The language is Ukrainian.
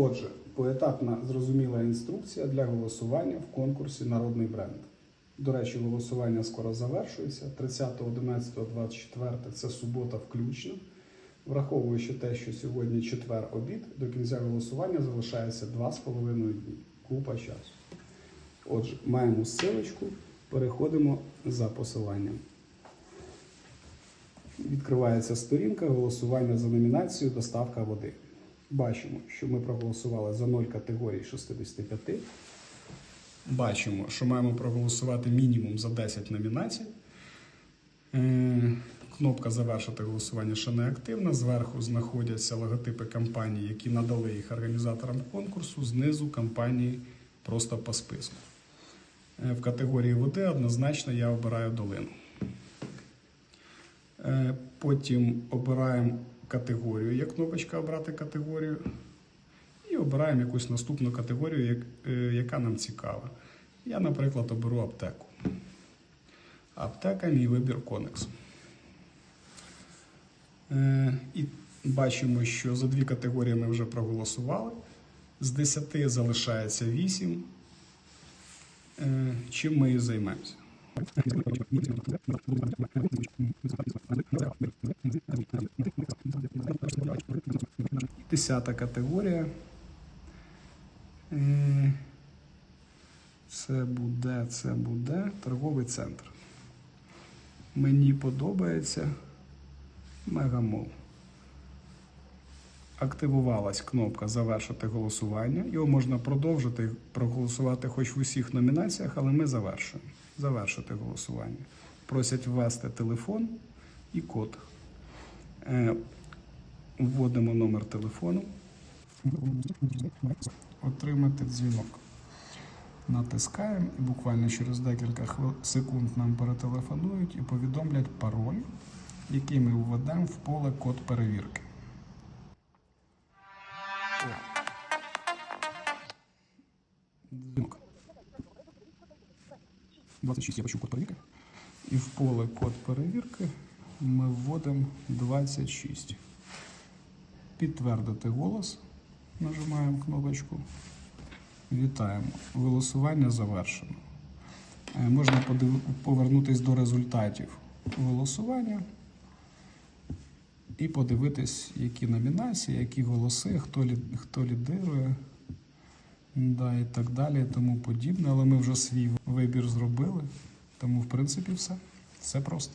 Отже, поетапна зрозуміла інструкція для голосування в конкурсі Народний бренд. До речі, голосування скоро завершується. 30.11.24 це субота включно. Враховуючи те, що сьогодні четвер обід, до кінця голосування залишається 2,5 дні. Купа часу. Отже, маємо ссылочку, переходимо за посиланням. Відкривається сторінка голосування за номінацію Доставка води. Бачимо, що ми проголосували за 0 категорій 65. Бачимо, що маємо проголосувати мінімум за 10 номінацій. Е, Кнопка Завершити голосування ще не активна. Зверху знаходяться логотипи компаній, які надали їх організаторам конкурсу. Знизу компанії просто по списку. Е, В категорії води однозначно я обираю долину. Е, Потім обираємо категорію. Є кнопочка Обрати категорію. І обираємо якусь наступну категорію, е, яка нам цікава. Я, наприклад, оберу аптеку. Аптека мій вибір Конекс. Е, І бачимо, що за дві категорії ми вже проголосували. З 10 залишається 8. Е, Чим ми і займемося? Десята категорія. Е, Це буде, це буде торговий центр. Мені подобається Мегамол. Активувалась кнопка Завершити голосування. Його можна продовжити, проголосувати хоч в усіх номінаціях, але ми завершуємо. Завершити голосування. Просять ввести телефон і код. Е, Вводимо номер телефону. Отримати дзвінок. Натискаємо і буквально через декілька секунд нам перетелефонують і повідомлять пароль, який ми введемо в поле код перевірки. 26 я почув код перевірки. І в поле код перевірки ми вводимо 26. Підтвердити голос. Нажимаємо кнопочку. Вітаємо. Голосування завершено. Е, Можна повернутися до результатів голосування і подивитись, які номінації, які голоси, хто лідирує, да, і так далі, тому подібне. Але ми вже свій вибір зробили. Тому, в принципі, все. Все просто.